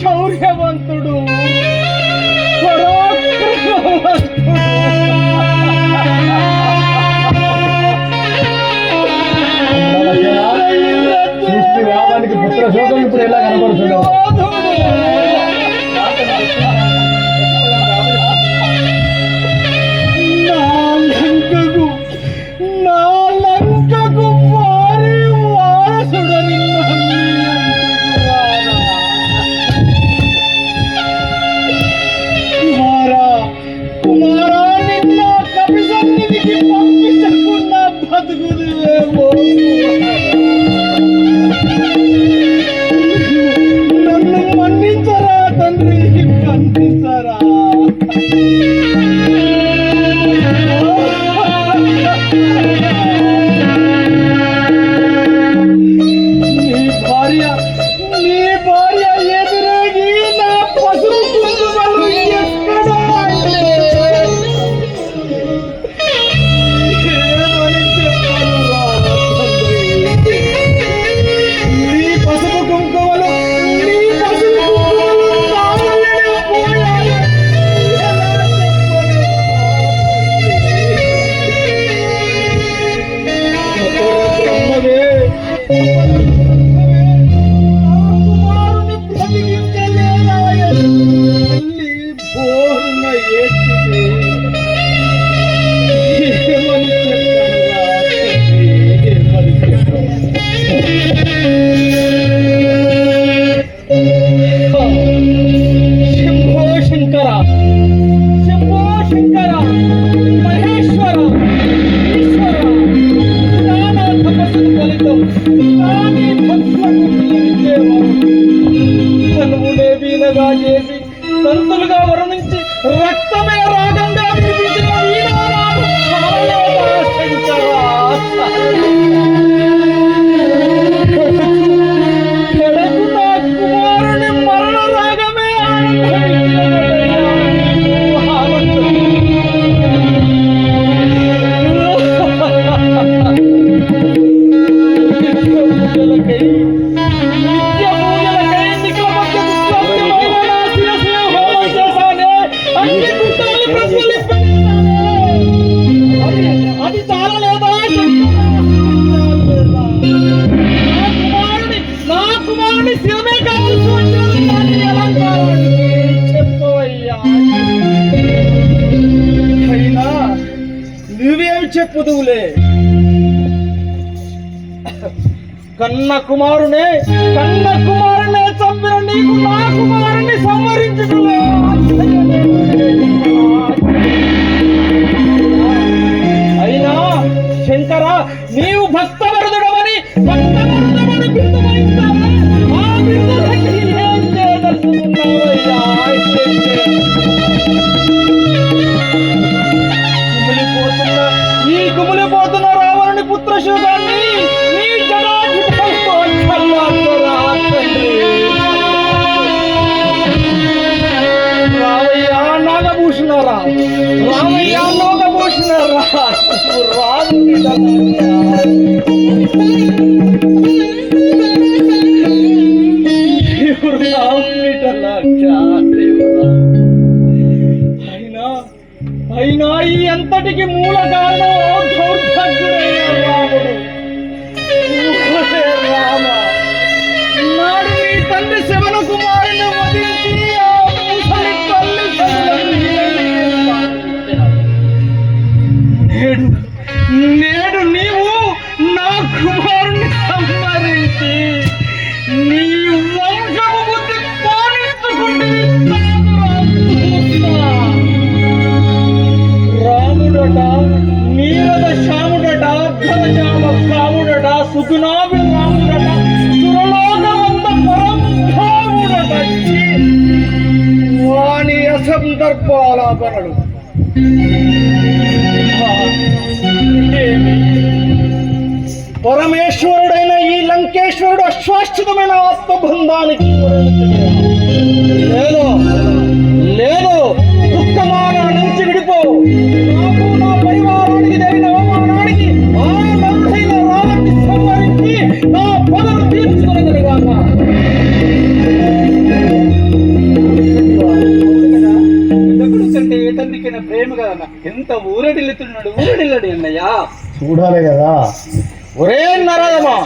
శౌర్యవంతుడు Thank you. తనువునే వీణగా చేసి తంతులుగా వర్ణించి రక్తమే రాగంగా పుదువులే. కన్న కుమారునే కన్న కుమారునే చంపిన నీకు నా కుమారుని సంహరించుకునే అయినా ఈ ఎంతటికి మూల కారణం దౌర్భాగ్యుడే. సుగుణాభిరాముడట సురలోకవంతపురం వాణి అసందర్భాలాపనడు పరమేశ్వరుడైన ఈ లంకేశ్వరుడు అశ్వాశ్చితమైన ఆత్మబంధానికి నేను ప్రేమ కదా ఎంత ఊరడిల్లుతున్నాడు ఊరడిల్లడి అన్నయ్య చూడాలి కదా ఒరే నరదమా